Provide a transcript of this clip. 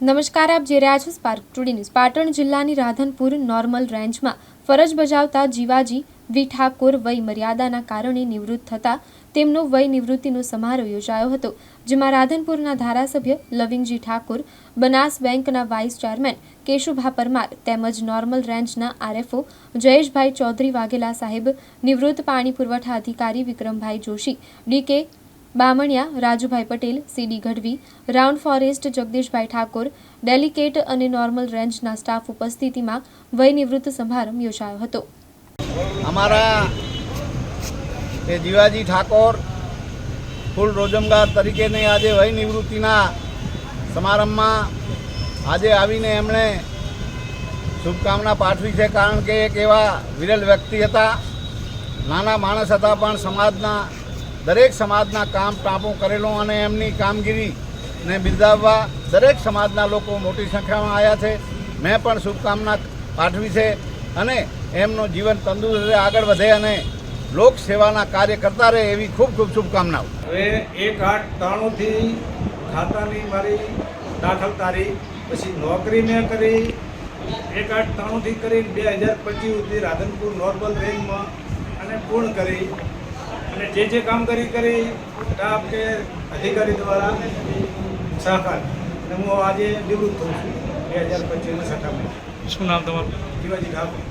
નમસ્કાર, આપ જે રહ્યા છો સ્પાર્ક ટુડે ન્યૂઝ પાટણ જિલ્લાની રાધનપુર નોર્મલ રેન્જમાં ફરજ બજાવતા જીવાજી વી ઠાકોર વય મર્યાદાના કારણે નિવૃત્ત થતા તેમનો વય નિવૃત્તિનો સમારોહ યોજાયો હતો, જેમાં રાધનપુરના ધારાસભ્ય લવિંગજી ઠાકોર, બનાસ બેંકના વાઇસ ચેરમેન કેશુભા પરમાર તેમજ નોર્મલ રેન્જના આરએફઓ જયેશભાઈ ચૌધરી વાઘેલા સાહેબ, નિવૃત્ત પાણી પુરવઠા અધિકારી Vikrambhai Joshi DK Bamaniya, Rajubhai Patel, CD Gadhvi, round forest, Jagdishbhai Thakor, delicate અને નોર્મલ રેન્જના સ્ટાફ ઉપસ્થિતિમાં વયનિવૃત્ત સમારંભ યોજાયો હતો. અમારા એ જીવાજી ઠાકોર ફૂલ રોજમગાર તરીકેની આજે વય નિવૃત્તિના સમારંભમાં આજે આવીને એમણે શુભકામના પાઠવી છે કારણ કે એક એવા વિરલ વ્યક્તિ હતા. નાના માણસ હતા પણ સમાજના દરેક સમાજના કામ ટાંપો કરેલું અને એમની કામગીરીને બિરદાવવા દરેક સમાજના લોકો મોટી સંખ્યામાં આવ્યા છે. મેં પણ શુભકામના પાઠવી છે અને એમનું જીવન તંદુરસ્ત આગળ વધે અને લોક સેવાના કાર્ય કરતા રહે એવી ખૂબ ખૂબ શુભકામનાઓ. હવે એક આઠ ત્રાણુંથી ખાતાની મારી દાખલ તારીખ, પછી નોકરી મેં કરી, એક આઠ ત્રાણુંથી કરી બે હજાર પચીસ સુધી રાધનપુર નોર્મલ રેન્જમાં અને પૂર્ણ કરી. અને જે જે કામગીરી કરી સ્ટાફ કે અધિકારી દ્વારા સહકાર. અને હું આજે નિવૃત્ત થઉં છું બે હજાર પચીસના સઠ્ઠામાં શું નામ તમારું? શિવાજી ઠાકોર.